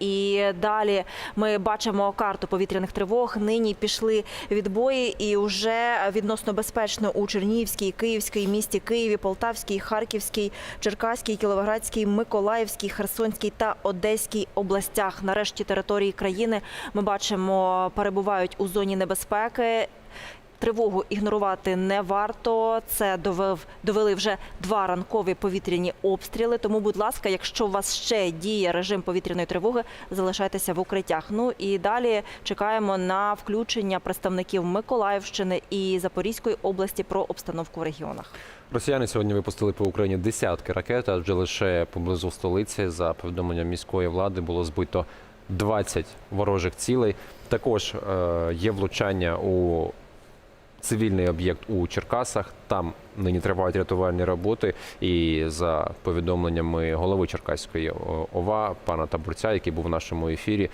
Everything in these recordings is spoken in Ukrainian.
І далі ми бачимо карту повітряних тривог. Нині пішли відбої, і вже відносно безпечно у Чернігівській, Київській, місті Києві, Полтавській, Харківській, Черкаській, Кіровоградській, Миколаївській, Херсонській та Одеській областях. Нарешті території країни ми бачимо перебувають у зоні небезпеки. Тривогу ігнорувати не варто. Це довев, довели вже два ранкові повітряні обстріли. Тому, будь ласка, якщо у вас ще діє режим повітряної тривоги, залишайтеся в укриттях. Ну і далі чекаємо на включення представників Миколаївщини і Запорізької області про обстановку в регіонах. Росіяни сьогодні випустили по Україні десятки ракет, адже лише поблизу столиці, за повідомленням міської влади, було збито 20 ворожих цілей. Також е, є влучання у цивільний об'єкт у Черкасах. Там нині тривають рятувальні роботи. І за повідомленнями голови Черкаської ОВА, пана Табурця, який був в нашому ефірі.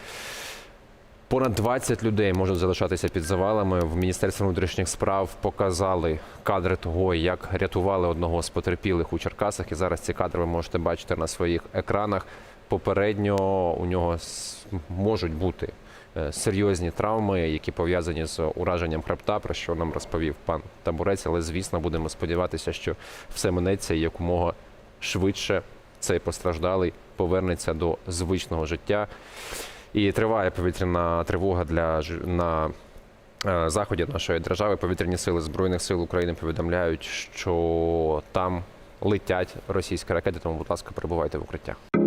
Понад 20 людей можуть залишатися під завалами. В Міністерстві внутрішніх справ показали кадри того, як рятували одного з потерпілих у Черкасах. І зараз ці кадри ви можете бачити на своїх екранах. Попередньо у нього можуть бути серйозні травми, які пов'язані з ураженням хребта, про що нам розповів пан Табурець. Але звісно, будемо сподіватися, що все минеться і якомога швидше цей постраждалий повернеться до звичного життя. І триває повітряна тривога для на е, заході нашої держави. Повітряні сили збройних сил України повідомляють, що там летять російські ракети. Тому, будь ласка, перебувайте в укриттях.